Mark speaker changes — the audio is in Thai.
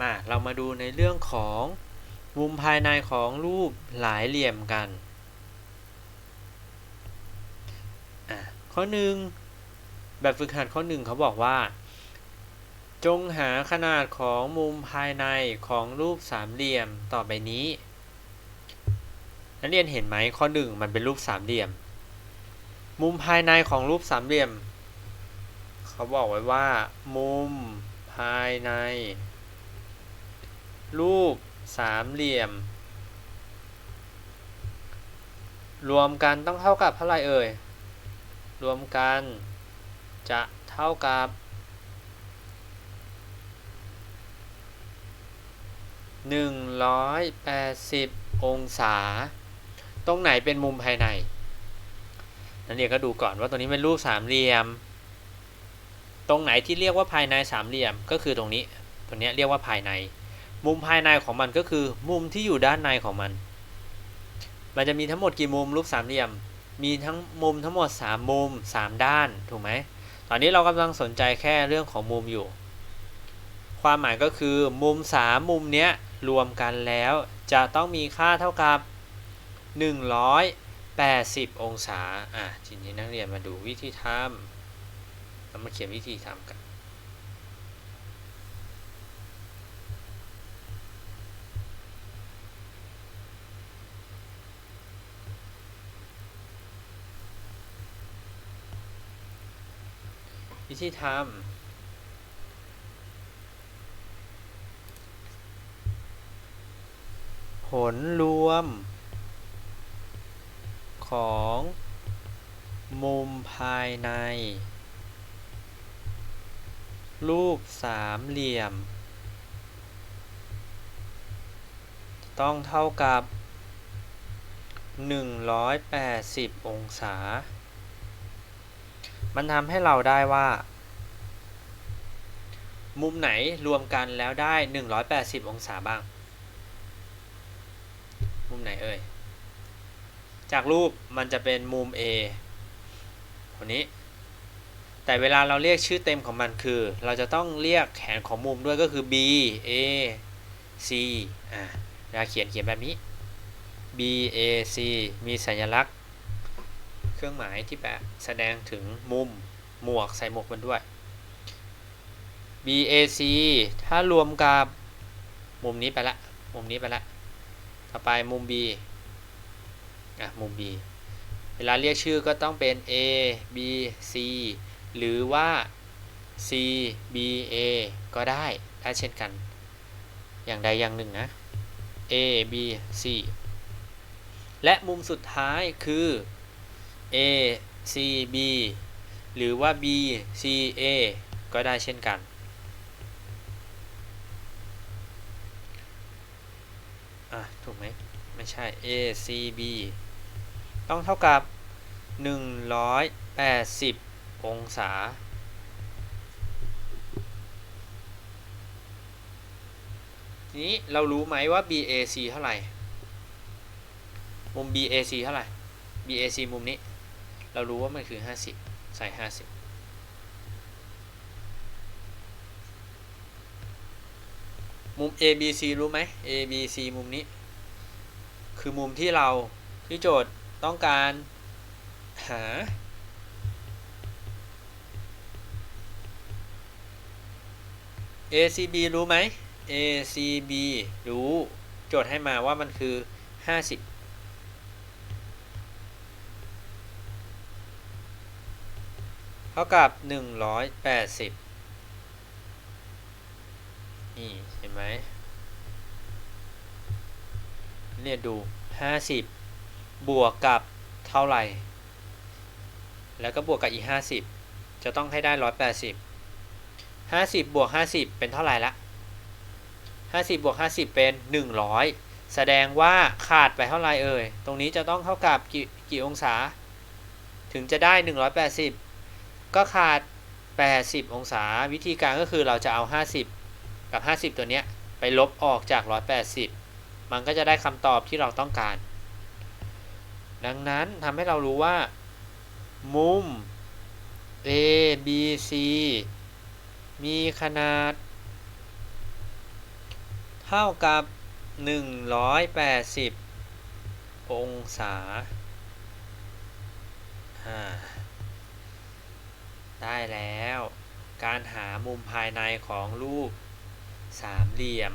Speaker 1: มาเรามาดูในเรื่องของมุมภายในของรูปหลายเหลี่ยมกัน ข้อหนึ่งแบบฝึกหัดข้อหนึ่งเขาบอกว่า จงหาขนาดของมุมภายในของรูปสามเหลี่ยมต่อไปนี้ นักเรียนเห็นไหมข้อหนึ่งมันเป็นรูปสามเหลี่ยม มุมภายในของรูปสามเหลี่ยม เขาบอกไว้ว่า มุมภายใน รูปสามเหลี่ยม รวมกันต้องเท่ากับเท่าไรเอ่ย รวมกันจะเท่ากับ180องศา ตรงไหนเป็นมุมภายใน นักเรียนก็ดูก่อนว่าตัวนี้เป็นรูปสามเหลี่ยม ตรงไหนที่เรียกว่าภายในสามเหลี่ยมก็คือตรงนี้ตัวนี้เรียกว่าภายใน มุมภายในของมันก็คือมุมที่อยู่ด้านในของมัน มันจะมีทั้งหมดกี่มุมรูปสามเหลี่ยม มีทั้งมุมทั้งหมด 3 มุม 3 ด้าน ถูกไหม ตอนนี้เรากำลังสนใจแค่เรื่องของมุมอยู่ ความหมายก็คือมุม 3 มุมเนี้ยรวมกันแล้วจะต้องมีค่าเท่ากับ 180 องศา อะทีนี้นักเรียนมาดูวิธีทำเรามาเขียนวิธีทำกัน วิธีทำผลรวม ของ มุมภายใน รูปสามเหลี่ยม ต้องเท่ากับ 180 องศา มันทำให้เราได้ว่า มุมไหนรวมกันแล้วได้ 180 องศาบ้าง มุมไหนเอ่ย จากรูปมันจะเป็นมุม A คนนี้ แต่เวลาเราเรียกชื่อเต็มของมันคือ เราจะต้องเรียกแขนของมุมด้วยก็คือ B A C อ่าเวลาเขียนเขียนแบบนี้ B A C มีสัญลักษณ์ เครื่องหมายที่แปะแสดงถึงมุมหมวกใส่หมวกมันด้วย BAC ถ้ารวมกับมุมนี้ไปละ มุมนี้ไปละ ต่อไปมุม B อะ มุม B เวลาเรียกชื่อก็ต้องเป็น A B C หรือว่า C B A ก็ได้ ได้เช่นกัน อย่างใดอย่างหนึ่งนะ A B C และมุมสุดท้ายคือ A C B หรือว่า B C A ก็ได้เช่นกัน อะ ถูกไหม ไม่ใช่ A C B ต้องเท่ากับ 180 องศาทีนี้เรารู้ไหมว่า BAC เท่าไหร่ มุม BAC เท่าไหร่ BAC มุมนี้ เรารู้ว่ามันคือ 50 ใส่ 50 มุม ABC รู้ไหม ABC มุมนี้ คือมุมที่เราที่โจทย์ต้องการหา ACB รู้ไหม ACB รู้ โจทย์ให้มาว่ามันคือ 50 เท่ากับ 180 นี่ เห็นไหมเนี่ยดู 50 บวกกับเท่าไหร่ แล้วก็บวกกับอีก 50 จะต้องให้ได้ 180 50 บวก 50 เป็นเท่าไหร่ละ 50 บวก 50 เป็น 100 แสดงว่าขาดไปเท่าไหร่เอ่ย ตรงนี้จะต้องเท่ากับกี่กี่องศา ถึงจะได้ 180 ก็ขาด 80 องศา วิธีการก็คือเราจะเอา 50 กับ 50 ตัวเนี้ยไปลบออกจาก 180 มันก็จะได้คำตอบที่เราต้องการ ดังนั้นทำให้เรารู้ว่า มุม A B C มีขนาด เท่ากับ 180 องศาอ่า ได้แล้ว การหามุมภายในของรูปสามเหลี่ยม